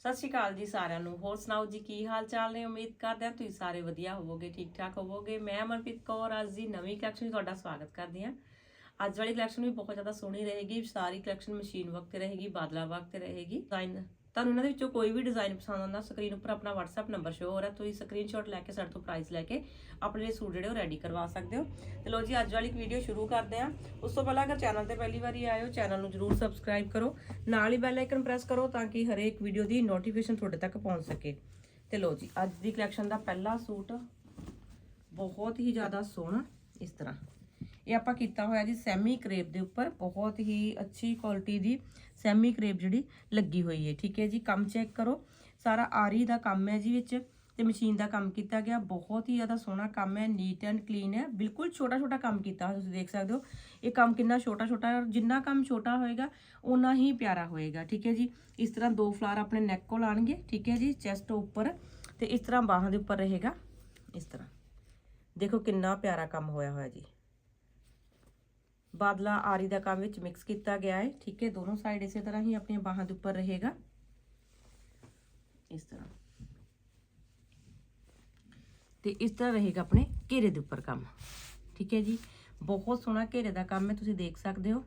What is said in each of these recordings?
ਸਤਿ ਸ਼੍ਰੀ ਅਕਾਲ ਜੀ ਸਾਰਿਆਂ ਨੂੰ। ਹੋਰ ਸੁਣਾਓ ਜੀ, ਕੀ ਹਾਲ ਚਾਲ ਨੇ? ਉਮੀਦ ਕਰਦੇ ਹਾਂ ਤੁਸੀਂ ਸਾਰੇ ਵਧੀਆ ਹੋਵੋਗੇ, ਠੀਕ ਠਾਕ ਹੋਵੋਗੇ। ਮੈਂ ਅਮਰਪ੍ਰੀਤ ਕੌਰ, ਅੱਜ ਦੀ ਨਵੀਂ ਕਲੈਕਸ਼ਨ ਵਿੱਚ ਤੁਹਾਡਾ ਸਵਾਗਤ ਕਰਦੀ ਹਾਂ। ਅੱਜ ਵਾਲੀ ਕਲੈਕਸ਼ਨ ਵੀ ਬਹੁਤ ਜ਼ਿਆਦਾ ਸੋਹਣੀ ਰਹੇਗੀ, ਸਾਰੀ ਕਲੈਕਸ਼ਨ ਮਸ਼ੀਨ ਵਰਕ ਤੇ ਰਹੇਗੀ, ਬਾਦਲਾ ਵਰਕ ਤੇ ਰਹੇਗੀ ਡਿਜ਼ਾਈਨ ਤੁਹਾਨੂੰ ਇਹਨਾਂ ਦੇ ਵਿੱਚੋਂ ਕੋਈ ਵੀ ਡਿਜ਼ਾਈਨ ਪਸੰਦ ਆਉਂਦਾ ਸਕਰੀਨ ਉੱਪਰ ਆਪਣਾ WhatsApp ਨੰਬਰ ਸ਼ੋ ਹੋ ਰਿਹਾ, ਤੁਸੀਂ ਸਕਰੀਨਸ਼ਾਟ ਲੈ ਕੇ ਸਾਡੇ ਤੋਂ ਪ੍ਰਾਈਸ ਲੈ ਕੇ ਆਪਣੇ ਲਈ ਸੂਟ ਜਿਹੜੇ ਉਹ ਰੈਡੀ ਕਰਵਾ ਸਕਦੇ ਹੋ। ਤੇ ਲੋ ਜੀ, ਅੱਜ ਵਾਲੀ ਵੀਡੀਓ ਸ਼ੁਰੂ ਕਰਦੇ ਹਾਂ। ਉਸ ਤੋਂ ਪਹਿਲਾਂ ਅਗਰ ਚੈਨਲ ਤੇ ਪਹਿਲੀ ਵਾਰੀ ਆਏ ਹੋ ਚੈਨਲ ਨੂੰ ਜਰੂਰ ਸਬਸਕ੍ਰਾਈਬ ਕਰੋ। ਨਾਲ ਹੀ ਬੈਲ ਆਈਕਨ ਪ੍ਰੈਸ ਕਰੋ ਤਾਂ ਕਿ ਹਰੇਕ ਵੀਡੀਓ ਦੀ ਨੋਟੀਫਿਕੇਸ਼ਨ ਤੁਹਾਡੇ ਤੱਕ ਪਹੁੰਚ ਸਕੇ। ਤੇ ਲੋ ਜੀ, ਅੱਜ ਦੀ ਕਲੈਕਸ਼ਨ ਦਾ ਪਹਿਲਾ ਸੂਟ ਬਹੁਤ ਹੀ ਜ਼ਿਆਦਾ ਸੋਹਣਾ ਇਸ ਤਰ੍ਹਾਂ। ਇਹ ਆਪਾਂ ਕੀਤਾ ਹੋਇਆ ਜੀ ਸੈਮੀ ਕਰੇਪ ਦੇ ਉੱਪਰ, ਬਹੁਤ ਹੀ ਅੱਛੀ ਕੁਆਲਿਟੀ ਦੀ ਸੈਮੀ ਕਰੇਪ ਜਿਹੜੀ ਲੱਗੀ ਹੋਈ ਹੈ, ਠੀਕ ਹੈ ਜੀ। ਕੰਮ ਚੈੱਕ ਕਰੋ। ਸਾਰਾ ਆਰੀ ਦਾ ਕੰਮ ਹੈ ਜੀ ਵਿੱਚ ਤੇ ਮਸ਼ੀਨ ਦਾ ਕੰਮ ਕੀਤਾ ਗਿਆ। ਬਹੁਤ ਹੀ ਜ਼ਿਆਦਾ ਸੋਹਣਾ ਕੰਮ ਹੈ ਨੀਟ ਐਂਡ ਕਲੀਨ ਹੈ। ਬਿਲਕੁਲ ਛੋਟਾ ਛੋਟਾ ਕੰਮ ਕੀਤਾ ਹੋਇਆ ਤੁਸੀਂ ਦੇਖ ਸਕਦੇ ਹੋ। ਇਹ ਕੰਮ ਕਿੰਨਾ ਛੋਟਾ ਛੋਟਾ ਜਿੰਨਾ ਕੰਮ ਛੋਟਾ ਹੋਏਗਾ ਉਨਾ ਹੀ ਪਿਆਰਾ ਹੋਏਗਾ, ਠੀਕ ਹੈ ਜੀ। ਇਸ ਤਰ੍ਹਾਂ ਦੋ ਫਲਾਰ ਆਪਣੇ ਨੈਕ ਕੋਲ ਆਣਗੇ, ਠੀਕ ਹੈ ਜੀ ਚੈਸਟ ਉੱਪਰ ਤੇ ਇਸ ਤਰ੍ਹਾਂ ਬਾਹਾਂ ਦੇ ਉੱਪਰ ਰਹੇਗਾ। ਇਸ ਤਰ੍ਹਾਂ। ਦੇਖੋ ਕਿੰਨਾ ਪਿਆਰਾ ਕੰਮ ਹੋਇਆ ਹੋਇਆ ਜੀ। ਬਾਦਲਾ ਆਰੀ ਦਾ ਕੰਮ ਵਿੱਚ ਮਿਕਸ ਕੀਤਾ ਗਿਆ ਹੈ। ਠੀਕ ਹੈ, ਦੋਨੋਂ ਸਾਈਡ ਇਸੇ ਤਰ੍ਹਾਂ ਹੀ ਆਪਣੀਆਂ ਬਾਹਾਂ ਦੇ ਉੱਪਰ ਰਹੇਗਾ। ਇਸ ਤਰ੍ਹਾਂ। ਤੇ ਇਸ ਤਰ੍ਹਾਂ ਰਹੇਗਾ ਆਪਣੇ ਘੇਰੇ ਦੇ ਉੱਪਰ ਕੰਮ। ਠੀਕ ਹੈ ਜੀ, ਬਹੁਤ ਸੋਹਣਾ ਘੇਰੇ ਦਾ ਕੰਮ ਹੈ, ਤੁਸੀਂ ਦੇਖ ਸਕਦੇ ਹੋ।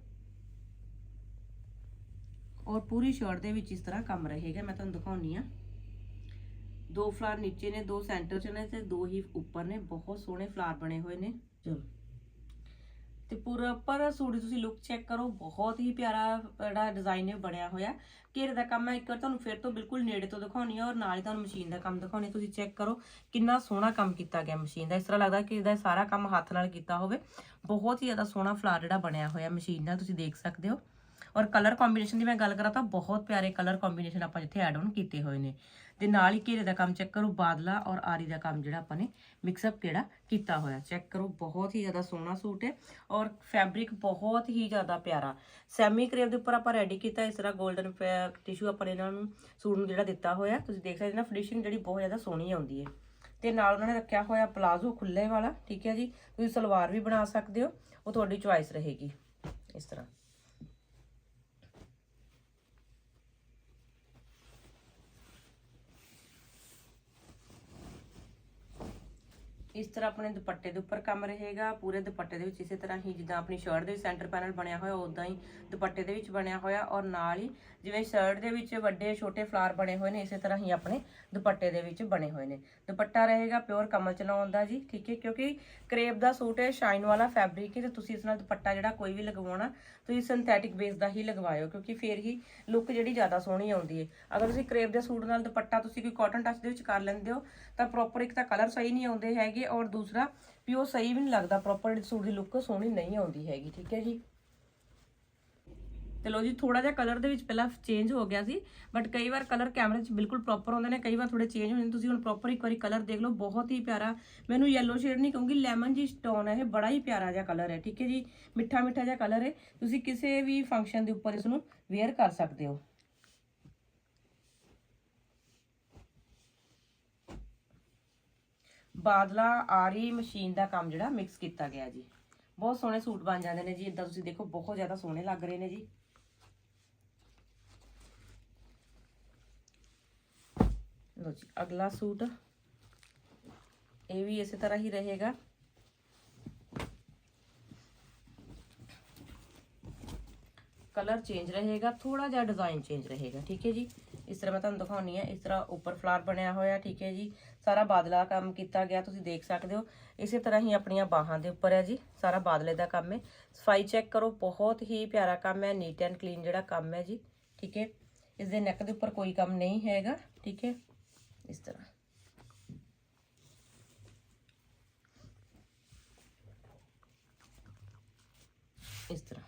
ਔਰ ਪੂਰੀ ਸ਼ਰਟ ਦੇ ਵਿੱਚ ਇਸ ਤਰ੍ਹਾਂ ਕੰਮ ਰਹੇਗਾ, ਮੈਂ ਤੁਹਾਨੂੰ ਦਿਖਾਉਣੀ ਆ। ਦੋ ਫਲਾਰ ਨੀਚੇ ਨੇ, ਦੋ ਸੈਂਟਰ 'ਚ ਨੇ ਤੇ ਦੋ ਹੀ ਉੱਪਰ ਨੇ, ਬਹੁਤ ਸੋਹਣੇ ਫਲਾਰ ਬਣੇ ਹੋਏ ਨੇ। ਚਲੋ। ਤੇ ਪ੍ਰੋਪਰ ਸੂਟ ਦੀ ਤੁਸੀਂ ਲੁੱਕ ਚੈੱਕ ਕਰੋ, ਬਹੁਤ ਹੀ ਪਿਆਰਾ ਜਿਹੜਾ ਡਿਜ਼ਾਈਨ ਹੈ, ਬਣਿਆ ਹੋਇਆ। ਘੇਰੇ ਦਾ ਕੰਮ ਹੈ ਇੱਕ ਵਾਰ ਤੁਹਾਨੂੰ ਫਿਰ ਤੋਂ ਬਿਲਕੁਲ ਨੇੜੇ ਤੋਂ ਦਿਖਾਉਣੀ ਹੈ ਔਰ ਨਾਲ ਹੀ ਤੁਹਾਨੂੰ ਮਸ਼ੀਨ ਦਾ ਕੰਮ ਦਿਖਾਉਣੀ ਤੁਸੀਂ ਚੈੱਕ ਕਰੋ ਕਿੰਨਾ ਸੋਹਣਾ ਕੰਮ ਕੀਤਾ ਗਿਆ ਮਸ਼ੀਨ ਦਾ। ਇਸ ਤਰ੍ਹਾਂ ਲੱਗਦਾ ਕਿ ਇਹਦਾ ਸਾਰਾ ਕੰਮ ਹੱਥ ਨਾਲ ਕੀਤਾ ਹੋਵੇ। ਬਹੁਤ ਹੀ ਜ਼ਿਆਦਾ ਸੋਹਣਾ ਫਲਾਰ ਜਿਹੜਾ ਬਣਿਆ ਹੋਇਆ ਮਸ਼ੀਨ ਨਾਲ, ਤੁਸੀਂ ਦੇਖ ਸਕਦੇ ਹੋ। ਔਰ ਕਲਰ ਕੰਬੀਨੇਸ਼ਨ ਦੀ ਮੈਂ ਗੱਲ ਕਰਾਂ ਤਾਂ ਬਹੁਤ ਪਿਆਰੇ ਕਲਰ ਕੰਬੀਨੇਸ਼ਨ ਆਪਾਂ ਜਿੱਥੇ ਐਡ ਆਨ ਕੀਤੇ ਹੋਏ ਨੇ। ਤੇ ਨਾਲ ਹੀ ਘੇਰੇ ਦਾ ਕੰਮ ਚੈੱਕ ਕਰੋ, ਬਾਦਲਾ ਔਰ ਆਰੀ ਦਾ ਕੰਮ ਜਿਹੜਾ ਆਪਾਂ ਨੇ ਮਿਕਸ ਅਪ ਕਿਹੜਾ ਕੀਤਾ ਹੋਇਆ। ਚੈੱਕ ਕਰੋ, ਬਹੁਤ ਹੀ ਜ਼ਿਆਦਾ ਸੋਹਣਾ ਸੂਟ ਹੈ ਔਰ ਫੈਬਰਿਕ ਬਹੁਤ ਹੀ ਜ਼ਿਆਦਾ ਪਿਆਰਾ। ਸੈਮੀ ਕਰੇਵ ਦੇ ਉੱਪਰ ਆਪਾਂ ਰੈਡੀ ਕੀਤਾ, ਇਸ ਤਰ੍ਹਾਂ 골ਡਨ ਟਿਸ਼ੂ ਆਪਾਂ ਨੇ ਇਹਨਾਂ ਨੂੰ ਸੂਟ ਨੂੰ ਜਿਹੜਾ ਦਿੱਤਾ ਹੋਇਆ। ਤੁਸੀਂ ਦੇਖ ਸਕਦੇ ਨਾ ਫਿਨਿਸ਼ਿੰਗ ਜਿਹੜੀ ਬਹੁਤ ਜ਼ਿਆਦਾ ਸੋਹਣੀ ਆਉਂਦੀ ਹੈ। ਤੇ ਨਾਲ ਉਹਨਾਂ ਨੇ ਰੱਖਿਆ ਹੋਇਆ ਪਲਾਜ਼ੋ ਖੁੱਲੇ ਵਾਲਾ, ਠੀਕ ਹੈ ਜੀ। ਤੁਸੀਂ ਸਲਵਾਰ ਵੀ ਬਣਾ ਸਕਦੇ ਹੋ, ਉਹ ਤੁਹਾਡੀ ਚੁਆਇਸ ਰਹੇਗੀ। ਇਸ ਤਰ੍ਹਾਂ। ਇਸ ਤਰ੍ਹਾਂ ਆਪਣੇ ਦੁਪੱਟੇ ਦੇ ਉੱਪਰ ਕੰਮ ਰਹੇਗਾ, ਪੂਰੇ ਦੁਪੱਟੇ ਦੇ ਵਿੱਚ ਇਸੇ ਤਰ੍ਹਾਂ ਹੀ ਜਿੱਦਾਂ ਆਪਣੀ ਸ਼ਰਟ ਦੇ ਵਿੱਚ ਸੈਂਟਰ ਪੈਨਲ ਬਣਿਆ ਹੋਇਆ ਉਦਾਂ ਹੀ ਦੁਪੱਟੇ ਦੇ ਵਿੱਚ ਬਣਿਆ ਹੋਇਆ ਔਰ ਨਾਲ ਹੀ ਜਿਵੇਂ ਸ਼ਰਟ ਦੇ ਵਿੱਚ ਵੱਡੇ ਛੋਟੇ ਫਲਾਰ ਬਣੇ ਹੋਏ ਨੇ, ਇਸੇ ਤਰ੍ਹਾਂ ਹੀ ਆਪਣੇ ਦੁਪੱਟੇ ਦੇ ਵਿੱਚ ਬਣੇ ਹੋਏ ਨੇ। ਦੁਪੱਟਾ ਰਹੇਗਾ ਪਿਓਰ ਕਮਲ ਚਲਾਉਣ ਦਾ ਜੀ, ਠੀਕ ਹੈ, ਕਿਉਂਕਿ ਕਰੇਪ ਦਾ ਸੂਟ ਹੈ ਸ਼ਾਈਨ ਵਾਲਾ ਫੈਬਰਿਕ ਹੈ, ਤੇ ਤੁਸੀਂ ਇਸ ਨਾਲ ਦੁਪੱਟਾ ਜਿਹੜਾ ਕੋਈ ਵੀ ਲਗਵਾਉਣਾ, ਤੁਸੀਂ ਸਿੰਥੈਟਿਕ ਬੇਸ ਦਾ ਹੀ ਲਗਵਾਇਓ, ਕਿਉਂਕਿ ਫੇਰ ਹੀ ਲੁੱਕ ਜਿਹੜੀ ਜ਼ਿਆਦਾ ਸੋਹਣੀ ਆਉਂਦੀ ਹੈ। ਅਗਰ ਤੁਸੀਂ ਕਰੇਪ ਦੇ ਸੂਟ ਨਾਲ ਦੁਪੱਟਾ ਤੁਸੀਂ ਕੋਈ ਕਾਟਨ ਟੱਚ ਦੇ ਵਿੱਚ ਕਰ ਲੈਂਦੇ ਹੋ, ਤਾਂ ਪ੍ਰੋਪਰ ਇੱਕ ਤਾਂ ਕਲਰ ਸਹੀ ਨਹੀਂ ਆਉਂਦੇ ਹੈਗੇ ਔਰ ਦੂਸਰਾ ਵੀ ਉਹ ਸਹੀ ਵੀ ਨਹੀਂ ਲੱਗਦਾ ਪ੍ਰੋਪਰ ਸੂਟ ਦੀ ਲੁੱਕ ਸੋਹਣੀ ਨਹੀਂ ਆਉਂਦੀ ਹੈਗੀ, ਠੀਕ ਹੈ ਜੀ? ਤੇ ਲੋ ਜੀ ਥੋੜਾ ਜਿਹਾ ਕਲਰ ਦੇ ਵਿੱਚ ਪਹਿਲਾਂ ਚੇਂਜ ਹੋ ਗਿਆ ਸੀ ਬਟ ਕਈ ਵਾਰ ਕਲਰ ਕੈਮਰੇ 'ਚ ਬਿਲਕੁਲ ਪ੍ਰੋਪਰ ਹੁੰਦੇ ਨੇ, ਕਈ ਵਾਰ ਥੋੜੇ ਚੇਂਜ ਹੋ ਜਾਂਦੇ ਤੁਸੀਂ ਹੁਣ ਪ੍ਰੋਪਰ ਇੱਕ ਵਾਰੀ ਕਲਰ ਦੇਖ ਲਓ, ਬਹੁਤ ਹੀ ਪਿਆਰਾ। ਮੈਨੂੰ ਯੈਲੋ ਸ਼ੇਡ ਨਹੀਂ ਕਹੂੰਗੀ ਲੈਮਨ ਜੀ ਸਟੋਨ ਹੈ, ਇਹ ਬੜਾ ਹੀ ਪਿਆਰਾ ਜਿਹਾ ਕਲਰ ਹੈ, ਠੀਕ ਹੈ ਜੀ? ਮਿੱਠਾ ਮਿੱਠਾ ਜਿਹਾ ਕਲਰ ਹੈ, ਤੁਸੀਂ ਕਿਸੇ ਵੀ ਫੰਕਸ਼ਨ ਦੇ ਉੱਪਰ ਇਸ ਨੂੰ ਵੇਅਰ ਕਰ ਸਕਦੇ ਹੋ। ਬਾਦਲਾ ਆਰੀ ਮਸ਼ੀਨ ਦਾ ਕੰਮ ਜਿਹੜਾ ਮਿਕਸ ਕੀਤਾ ਗਿਆ ਜੀ। ਬਹੁਤ ਸੋਹਣੇ ਸੂਟ ਬਣ ਜਾਂਦੇ ਨੇ ਜੀ। ਇਦਾਂ ਤੁਸੀਂ ਦੇਖੋ, ਬਹੁਤ ਜ਼ਿਆਦਾ ਸੋਹਣੇ ਲੱਗ ਰਹੇ ਨੇ ਜੀ। ਲੋ ਜੀ, ਅਗਲਾ ਸੂਟ। ਇਹ ਵੀ ਇਸੇ ਤਰ੍ਹਾਂ ਹੀ ਰਹੇਗਾ। ਕਲਰ ਚੇਂਜ ਰਹੇਗਾ ਥੋੜਾ ਜਿਹਾ ਡਿਜ਼ਾਈਨ ਚੇਂਜ ਰਹੇਗਾ। ਠੀਕ ਹੈ ਜੀ? ਇਸ ਤਰ੍ਹਾਂ ਮੈਂ ਤੁਹਾਨੂੰ ਦਿਖਾਉਣੀ ਹੈ ਇਸ ਤਰ੍ਹਾਂ ਉੱਪਰ ਫਲਾਰ ਬਣਿਆ ਹੋਇਆ। ਠੀਕ ਹੈ ਜੀ? ਸਾਰਾ ਬਾਦਲਾ ਕੰਮ ਕੀਤਾ ਗਿਆ, ਤੁਸੀਂ ਦੇਖ ਸਕਦੇ ਹੋ। ਇਸੇ ਤਰ੍ਹਾਂ ਹੀ ਆਪਣੀਆਂ ਬਾਹਾਂ ਦੇ ਉੱਪਰ ਹੈ ਜੀ, ਸਾਰਾ ਬਾਦਲੇ ਦਾ ਕੰਮ ਹੈ। ਸਫ਼ਾਈ ਚੈੱਕ ਕਰੋ, ਬਹੁਤ ਹੀ ਪਿਆਰਾ ਕੰਮ ਹੈ, ਨੀਟ ਐਂਡ ਕਲੀਨ ਜਿਹੜਾ ਕੰਮ ਹੈ ਜੀ, ਠੀਕ ਹੈ। ਇਸ ਦੇ ਨੈਕ ਦੇ ਉੱਪਰ ਕੋਈ ਕੰਮ ਨਹੀਂ ਹੈਗਾ, ਠੀਕ ਹੈ। ਇਸ ਤਰ੍ਹਾਂ। ਇਸ ਤਰ੍ਹਾਂ।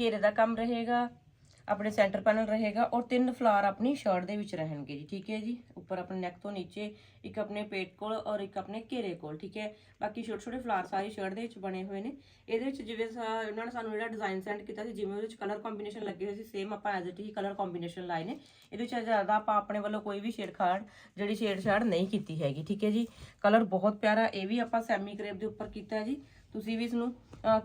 ਘੇਰੇ ਦਾ ਕੰਮ ਰਹੇਗਾ। ਆਪਣੇ ਸੈਂਟਰ ਪੈਨਲ ਰਹੇਗਾ ਔਰ ਤਿੰਨ ਫਲਾਰ ਆਪਣੀ ਸ਼ਰਟ ਦੇ ਵਿੱਚ ਰਹਿਣਗੇ ਜੀ, ਠੀਕ ਹੈ ਜੀ? ਉੱਪਰ ਆਪਣੇ ਨੈਕ ਤੋਂ ਨੀਚੇ, ਇੱਕ ਆਪਣੇ ਪੇਟ ਕੋਲ ਔਰ ਇੱਕ ਆਪਣੇ ਘੇਰੇ ਕੋਲ, ਠੀਕ ਹੈ? ਬਾਕੀ ਛੋਟੇ ਛੋਟੇ ਫਲਾਰ ਸਾਰੀ ਸ਼ਰਟ ਦੇ ਵਿੱਚ ਬਣੇ ਹੋਏ ਨੇ। ਇਹਦੇ ਵਿੱਚ ਜਿਵੇਂ ਸਾ- ਇਹਨਾਂ ਨੇ ਸਾਨੂੰ ਜਿਹੜਾ ਡਿਜ਼ਾਈਨ ਸੈਂਡ ਕੀਤਾ ਸੀ, ਜਿਵੇਂ ਉਹਦੇ ਵਿੱਚ ਕਲਰ ਕੰਬੀਨੇਸ਼ਨ ਲੱਗੇ ਹੋਏ ਸੀ ਸੇਮ ਆਪਾਂ ਐਜ਼ ਇਟ ਹੀ ਕਲਰ ਕੰਬੀਨੇਸ਼ਨ ਲਾਏ ਨੇ। ਇਹਦੇ ਵਿੱਚ ਜ਼ਿਆਦਾ ਆਪਾਂ ਆਪਣੇ ਵੱਲੋਂ ਕੋਈ ਵੀ ਛੇੜਖਾੜ, ਜਿਹੜੀ ਛੇੜਛਾੜ ਨਹੀਂ ਕੀਤੀ ਹੈਗੀ, ਠੀਕ ਹੈ ਜੀ? ਕਲਰ ਬਹੁਤ ਪਿਆਰਾ, ਇਹ ਵੀ ਆਪਾਂ ਸੈਮੀ ਕਰੇਪ ਦੇ ਉੱਪਰ ਕੀਤਾ ਹੈ ਜੀ। ਤੁਸੀਂ ਵੀ ਇਸ ਨੂੰ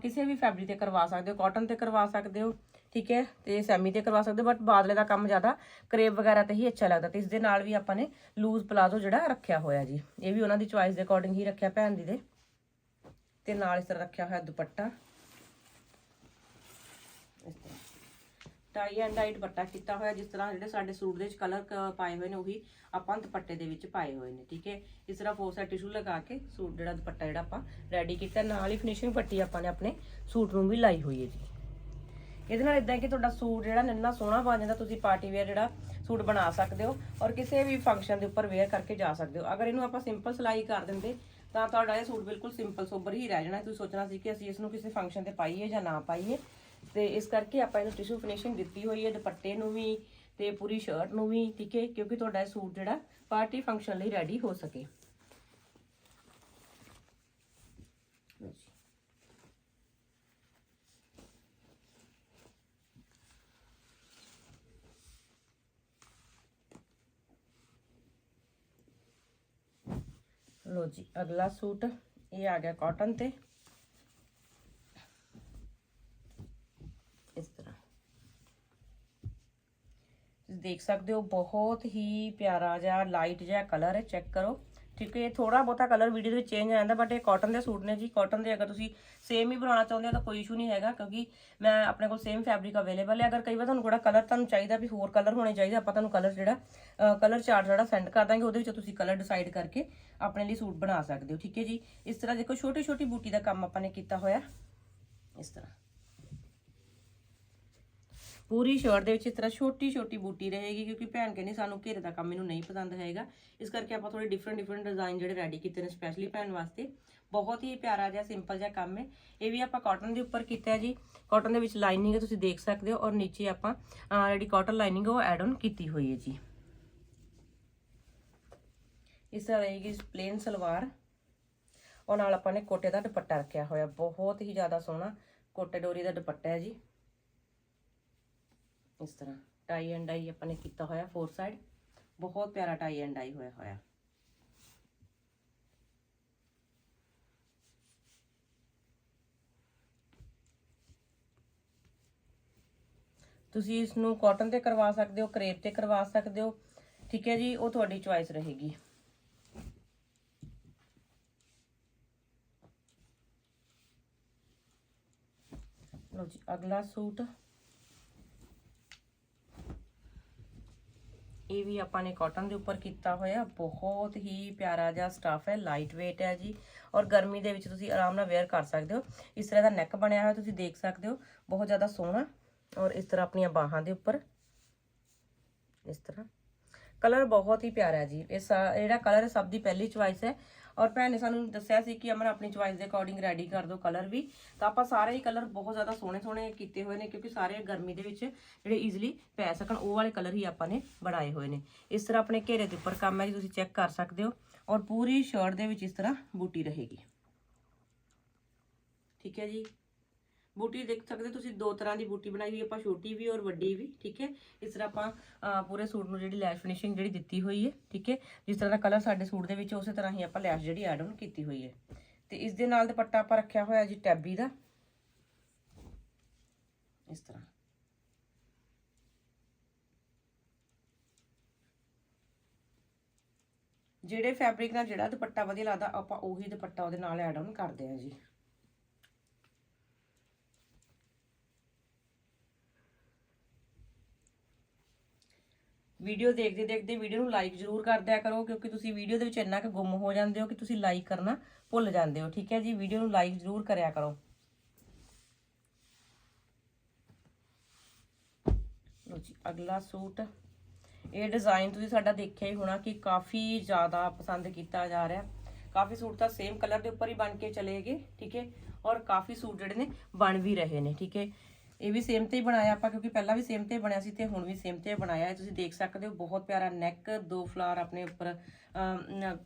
ਕਿਸੇ ਵੀ ਫੈਬਰਿਕ ਤੇ ਕਰਵਾ ਸਕਦੇ ਹੋ ਕਾਟਨ ਤੇ ਕਰਵਾ ਸਕਦੇ ਹੋ। ਠੀਕ ਹੈ, ਤੇ ਸੈਮੀ ਤੇ ਕਰਵਾ ਸਕਦੇ ਬਟ ਬਾਦਲੇ ਦਾ ਕੰਮ ਜ਼ਿਆਦਾ ਕਰੇਪ ਵਗੈਰਾ ਤੇ ਹੀ ਅੱਛਾ ਲੱਗਦਾ ਤੇ ਇਸ ਦੇ ਨਾਲ ਵੀ ਆਪਾਂ ਨੇ ਲੂਜ਼ ਪਲਾਜ਼ੋ ਜਿਹੜਾ ਰੱਖਿਆ ਹੋਇਆ ਜੀ। ਇਹ ਵੀ ਉਹਨਾਂ ਦੀ ਚੁਆਇਸ ਦੇ ਅਕੋਰਡਿੰਗ ਹੀ ਰੱਖਿਆ ਭੈਣ ਦੀ ਦੇ। ਤੇ ਨਾਲ ਇਸ ਤਰ੍ਹਾਂ ਰੱਖਿਆ ਹੋਇਆ ਦੁਪੱਟਾ। ਇਸ ਤਰ੍ਹਾਂ। ਟਾਈ ਐਂਡ ਡਾਈ ਦੁਪੱਟਾ ਕੀਤਾ ਹੋਇਆ, ਜਿਸ ਤਰ੍ਹਾਂ ਜਿਹੜੇ ਸਾਡੇ ਸੂਟ ਦੇ ਵਿੱਚ ਕਲਰ ਪਾਏ ਹੋਏ ਨੇ, ਉਹੀ ਆਪਾਂ ਦੁਪੱਟੇ ਦੇ ਵਿੱਚ ਪਾਏ ਹੋਏ ਨੇ, ਠੀਕ ਹੈ। ਇਸ ਤਰ੍ਹਾਂ ਫੋਰ ਸਾਈਡ ਟਿਸ਼ੂ ਲਗਾ ਕੇ ਸੂਟ ਜਿਹੜਾ ਦੁਪੱਟਾ ਜਿਹੜਾ ਆਪਾਂ ਰੈਡੀ ਕੀਤਾ, ਨਾਲ ਹੀ ਫਿਨਿਸ਼ਿੰਗ ਪੱਟੀ ਆਪਾਂ ਨੇ ਆਪਣੇ ਸੂਟ ਨੂੰ ਵੀ ਲਾਈ ਹੋਈ ਹੈ ਜੀ। ਇਹਦੇ ਨਾਲ ਇਦਾਂ ਕਿ ਤੁਹਾਡਾ ਸੂਟ ਜਿਹੜਾ ਨੰਨਾ ਸੋਹਣਾ ਬਣ ਜਾਂਦਾ, ਤੁਸੀਂ ਪਾਰਟੀ ਵੇਅਰ ਜਿਹੜਾ ਸੂਟ ਬਣਾ ਸਕਦੇ ਹੋ ਔਰ ਕਿਸੇ ਵੀ ਫੰਕਸ਼ਨ ਦੇ ਉੱਪਰ ਵੇਅਰ ਕਰਕੇ ਜਾ ਸਕਦੇ ਹੋ। ਅਗਰ ਇਹਨੂੰ ਆਪਾਂ ਸਿੰਪਲ ਸਿਲਾਈ ਕਰ ਦਿੰਦੇ, ਤਾਂ ਤੁਹਾਡਾ ਇਹ ਸੂਟ ਬਿਲਕੁਲ ਸਿੰਪਲ ਸੋਬਰ ਹੀ ਰਹਿ ਜਾਣਾ। ਤੁਸੀਂ ਸੋਚਣਾ ਸੀ ਕਿ ਅਸੀਂ ਇਸ ਨੂੰ ਕਿਸੇ ਫੰਕਸ਼ਨ ਤੇ ਪਾਈਏ ਜਾਂ ਨਾ ਪਾਈਏ। ਤੇ ਇਸ ਕਰਕੇ ਆਪਾਂ ਇਹਨੂੰ ਟਿਸ਼ੂ ਫਿਨਿਸ਼ਿੰਗ ਦਿੱਤੀ ਹੋਈ ਹੈ, ਦੁਪੱਟੇ ਨੂੰ ਵੀ ਤੇ ਪੂਰੀ ਸ਼ਰਟ ਨੂੰ ਵੀ, ਠੀਕ ਹੈ? ਕਿਉਂਕਿ ਤੁਹਾਡਾ ਇਹ ਸੂਟ ਜਿਹੜਾ ਪਾਰਟੀ ਫੰਕਸ਼ਨ ਲਈ ਰੈਡੀ ਹੋ ਸਕੇ ਲਓ ਜੀ। ਲੋ ਜੀ ਅਗਲਾ ਸੂਟ ਇਹ ਆ ਗਿਆ ਕਾਟਨ ਤੇ ਇਸ ਤਰ੍ਹਾਂ ਤੁਸੀਂ ਦੇਖ ਸਕਦੇ ਹੋ ਬਹੁਤ ਹੀ ਪਿਆਰਾ ਜਿਹਾ ਲਾਈਟ ਜਿਹਾ ਕਲਰ ਹੈ ਚੈੱਕ ਕਰੋ ਠੀਕ ਹੈ, ਇਹ ਥੋੜਾ ਬਹੁਤਾ ਕਲਰ ਵੀਡੀਓ ਦੇ ਵਿੱਚ ਚੇਂਜ ਆ ਜਾਂਦਾ ਬਟ ਇਹ ਕਾਟਨ ਦੇ ਸੂਟ ਨੇ ਜੀ। ਕਾਟਨ ਦੇ ਅਗਰ ਤੁਸੀਂ ਸੇਮ ਹੀ ਬਣਾਉਣਾ ਚਾਹੁੰਦੇ ਹੋ ਤਾਂ ਕੋਈ ਇਸ਼ੂ ਨਹੀਂ ਹੈਗਾ, ਕਿਉਂਕਿ ਮੈਂ ਆਪਣੇ ਕੋਲ ਸੇਮ ਫੈਬਰਿਕ ਅਵੇਲੇਬਲ ਹੈ। ਅਗਰ ਕਈ ਵਾਰ ਤੁਹਾਨੂੰ ਕੋੜਾ ਕਲਰ ਤੁਹਾਨੂੰ ਚਾਹੀਦਾ ਵੀ ਹੋਰ ਕਲਰ ਹੋਣੇ ਚਾਹੀਦੇ, ਆਪਾਂ ਤੁਹਾਨੂੰ ਕਲਰ ਜਿਹੜਾ ਕਲਰ ਚਾਰਟ ਜਿਹੜਾ ਸੈਂਡ ਕਰ ਦਾਂਗੇ, ਉਹਦੇ ਵਿੱਚ ਤੁਸੀਂ ਕਲਰ ਡਿਸਾਈਡ ਕਰਕੇ ਆਪਣੇ ਲਈ ਸੂਟ ਬਣਾ ਸਕਦੇ ਹੋ। ਠੀਕ ਹੈ ਜੀ? ਇਸ ਤਰ੍ਹਾਂ ਦੇਖੋ ਛੋਟੀ ਛੋਟੀ ਬੂਟੀ ਦਾ ਕੰਮ ਆਪਾਂ ਨੇ ਕੀਤਾ ਹੋਇਆ। ਇਸ ਤਰ੍ਹਾਂ। ਪੂਰੀ ਸ਼ਰਟ ਦੇ ਵਿੱਚ ਇਸ ਤਰ੍ਹਾਂ ਛੋਟੀ ਛੋਟੀ ਬੂਟੀ ਰਹੇਗੀ ਕਿਉਂਕਿ ਭੈਣ ਕਹਿੰਦੀ ਸਾਨੂੰ ਘੇਰੇ ਦਾ ਕੰਮ ਮੈਨੂੰ ਨਹੀਂ ਪਸੰਦ ਹੈਗਾ। ਇਸ ਕਰਕੇ ਆਪਾਂ ਥੋੜੇ ਡਿਫਰੈਂਟ ਡਿਫਰੈਂਟ ਡਿਜ਼ਾਈਨ ਜਿਹੜੇ ਰੈਡੀ ਕੀਤੇ ਨੇ ਸਪੈਸ਼ਲੀ ਭੈਣ ਵਾਸਤੇ। ਬਹੁਤ ਹੀ ਪਿਆਰਾ ਜਿਹਾ ਸਿੰਪਲ ਜਿਹਾ ਕੰਮ ਹੈ। ਇਹ ਵੀ ਆਪਾਂ ਕਾਟਨ ਦੇ ਉੱਪਰ ਕੀਤਾ ਹੈ ਜੀ। ਕਾਟਨ ਦੇ ਵਿੱਚ ਲਾਈਨਿੰਗ ਹੈ, ਤੁਸੀਂ ਦੇਖ ਸਕਦੇ ਹੋ ਔਰ ਨੀਚੇ ਆਪਾਂ ਜਿਹੜੀ ਕਾਟਨ ਲਾਈਨਿੰਗ ਉਹ ਐਡ ਆਨ ਕੀਤੀ ਹੋਈ ਹੈ ਜੀ। ਇਸ ਤਰ੍ਹਾਂ ਰਹੇਗੀ ਪਲੇਨ ਸਲਵਾਰ। ਔਰ ਨਾਲ ਆਪਾਂ ਨੇ ਕੋਟੇ ਦਾ ਦੁਪੱਟਾ ਰੱਖਿਆ ਹੋਇਆ। ਬਹੁਤ ਹੀ ਜ਼ਿਆਦਾ ਸੋਹਣਾ ਕੋਟੇ ਡੋਰੀ ਦਾ ਦੁਪੱਟਾ ਹੈ ਜੀ। ਇਸ ਤਰ੍ਹਾਂ। ਟਾਈ ਐਂਡ ਡਾਈ ਆਪਾਂ ਨੇ ਕੀਤਾ ਹੋਇਆ ਫੋਰ ਸਾਈਡ ਬਹੁਤ ਪਿਆਰਾ ਟਾਈ ਐਂਡ ਡਾਈ ਹੋਇਆ ਹੋਇਆ। ਤੁਸੀਂ ਇਸ ਨੂੰ ਕਾਟਨ ਤੇ ਕਰਵਾ ਸਕਦੇ ਹੋ ਕਰੇਪ ਤੇ ਕਰਵਾ ਸਕਦੇ ਹੋ। ਠੀਕ ਹੈ ਜੀ, ਉਹ ਤੁਹਾਡੀ ਚੁਆਇਸ ਰਹੇਗੀ। ਲਓ ਜੀ, ਅਗਲਾ ਸੂਟ। ਇਹ ਵੀ ਆਪਾਂ ਨੇ ਕਾਟਨ ਦੇ ਉੱਪਰ ਕੀਤਾ ਹੋਇਆ। ਬਹੁਤ ਹੀ ਪਿਆਰਾ ਜਿਹਾ ਸਟਫ ਹੈ ਲਾਈਟ weight ਹੈ ਜੀ। ਔਰ ਗਰਮੀ ਦੇ ਵਿੱਚ ਤੁਸੀਂ ਆਰਾਮ ਨਾਲ ਵੇਅਰ ਕਰ ਸਕਦੇ ਹੋ। ਇਸ ਤਰ੍ਹਾਂ ਦਾ ਨੈਕ ਬਣਿਆ ਹੋਇਆ ਤੁਸੀਂ ਦੇਖ ਸਕਦੇ ਹੋ। ਬਹੁਤ ਜ਼ਿਆਦਾ ਸੋਹਣਾ। ਔਰ ਇਸ ਤਰ੍ਹਾਂ ਆਪਣੀਆਂ ਬਾਹਾਂ ਦੇ ਉੱਪਰ। ਇਸ ਤਰ੍ਹਾਂ। ਕਲਰ ਬਹੁਤ ਹੀ ਪਿਆਰਾ ਜੀ। ਇਹ ਸਾ- ਜਿਹੜਾ ਕਲਰ ਸਭ ਦੀ ਪਹਿਲੀ ਚੁਆਇਸ ਹੈ। ਔਰ ਭੈਣ ਨੇ ਸਾਨੂੰ ਦੱਸਿਆ ਸੀ ਕਿ ਅਮਨ ਆਪਣੀ ਚੁਆਇਸ ਦੇ ਅਕੋਰਡਿੰਗ ਰੈਡੀ ਕਰ ਦਿਓ ਕਲਰ ਵੀ। ਤਾਂ ਆਪਾਂ ਸਾਰੇ ਹੀ ਕਲਰ ਬਹੁਤ ਜ਼ਿਆਦਾ ਸੋਹਣੇ ਸੋਹਣੇ ਕੀਤੇ ਹੋਏ ਨੇ ਕਿਉਂਕਿ ਸਾਰੇ ਗਰਮੀ ਦੇ ਵਿੱਚ ਜਿਹੜੇ ਈਜ਼ੀਲੀ ਪੈ ਸਕਣ, ਉਹ ਵਾਲੇ ਕਲਰ ਹੀ ਆਪਾਂ ਨੇ ਬਣਾਏ ਹੋਏ ਨੇ। ਇਸ ਤਰ੍ਹਾਂ ਆਪਣੇ ਘੇਰੇ ਦੇ ਉੱਪਰ ਕੰਮ ਹੈ ਜੀ, ਤੁਸੀਂ ਚੈੱਕ ਕਰ ਸਕਦੇ ਹੋ। ਔਰ ਪੂਰੀ ਸ਼ਰਟ ਦੇ ਵਿੱਚ ਇਸ ਤਰ੍ਹਾਂ ਬੂਟੀ ਰਹੇਗੀ। ਠੀਕ ਹੈ ਜੀ? ਬੂਟੀ ਦੇਖ ਸਕਦੇ ਹੋ ਤੁਸੀਂ, ਦੋ ਤਰ੍ਹਾਂ ਦੀ ਬੂਟੀ ਬਣਾਈ ਹੋਈ ਆਪਾਂ ਛੋਟੀ ਵੀ ਔਰ ਵੱਡੀ ਵੀ, ਠੀਕ ਹੈ? ਇਸ ਤਰ੍ਹਾਂ ਆਪਾਂ ਪੂਰੇ ਸੂਟ ਨੂੰ ਜਿਹੜੀ ਲੈਸ਼ ਫਿਨਿਸ਼ਿੰਗ ਜਿਹੜੀ ਦਿੱਤੀ ਹੋਈ ਹੈ, ਠੀਕ ਹੈ? ਜਿਸ ਤਰ੍ਹਾਂ ਦਾ ਕਲਰ ਸਾਡੇ ਸੂਟ ਦੇ ਵਿੱਚ, ਉਸੇ ਤਰ੍ਹਾਂ ਹੀ ਆਪਾਂ ਲੈਸ਼ ਜਿਹੜੀ ਐਡ ਆਨ ਕੀਤੀ ਹੋਈ ਹੈ। ਤੇ ਇਸ ਦੇ ਨਾਲ ਦੁਪੱਟਾ ਆਪਾਂ ਰੱਖਿਆ ਹੋਇਆ ਜੀ, ਟੈਬੀ ਦਾ। ਇਸ ਤਰ੍ਹਾਂ। ਜਿਹੜੇ ਫੈਬਰਿਕ ਨਾਲ ਜਿਹੜਾ ਦੁਪੱਟਾ ਵਧੀਆ ਲੱਗਦਾ, ਆਪਾਂ ਉਹੀ ਦੁਪੱਟਾ ਉਹਦੇ ਨਾਲ ਐਡ ਆਨ ਕਰਦੇ ਹਾਂ ਜੀ। ਵੀਡੀਓ ਦੇਖਦੇ ਦੇਖਦੇ ਵੀਡੀਓ ਨੂੰ ਲਾਈਕ ਜ਼ਰੂਰ ਕਰ ਦਿਆ ਕਰੋ, ਕਿਉਂਕਿ ਤੁਸੀਂ ਵੀਡੀਓ ਦੇ ਵਿੱਚ ਇੰਨਾ ਕੁ ਗੁੰਮ ਹੋ ਜਾਂਦੇ ਹੋ ਕਿ ਤੁਸੀਂ ਲਾਈਕ ਕਰਨਾ ਭੁੱਲ ਜਾਂਦੇ ਹੋ, ਠੀਕ ਹੈ ਜੀ? ਵੀਡੀਓ ਨੂੰ ਲਾਈਕ ਜ਼ਰੂਰ ਕਰਿਆ ਕਰੋ। ਲੋ ਜੀ, ਅਗਲਾ ਸੂਟ। ਇਹ ਡਿਜ਼ਾਈਨ ਤੁਸੀਂ ਸਾਡਾ ਦੇਖਿਆ ਹੀ ਹੋਣਾ ਕਿ ਕਾਫੀ ਜ਼ਿਆਦਾ ਪਸੰਦ ਕੀਤਾ ਜਾ ਰਿਹਾ। ਕਾਫੀ ਸੂਟ ਤਾਂ ਸੇਮ ਕਲਰ ਦੇ ਉੱਪਰ ਹੀ ਬਣ ਕੇ ਚਲੇਗੇ ਠੀਕ ਹੈ? ਔਰ ਕਾਫੀ ਸੂਟ ਜਿਹੜੇ ਨੇ ਬਣ ਵੀ ਰਹੇ ਨੇ, ਠੀਕ ਹੈ? ਇਹ ਵੀ ਸੇਮ ਤੇ ਹੀ ਬਣਾਇਆ ਆਪਾਂ, ਕਿਉਂਕਿ ਪਹਿਲਾਂ ਵੀ ਸੇਮ ਤੇ ਬਣਿਆ ਸੀ ਤੇ ਹੁਣ ਵੀ ਸੇਮ ਤੇ ਬਣਾਇਆ ਤੁਸੀਂ ਦੇਖ ਸਕਦੇ ਹੋ, ਬਹੁਤ ਪਿਆਰਾ ਨੈਕ ਦੋ ਫਲਾਰ ਆਪਣੇ ਉੱਪਰ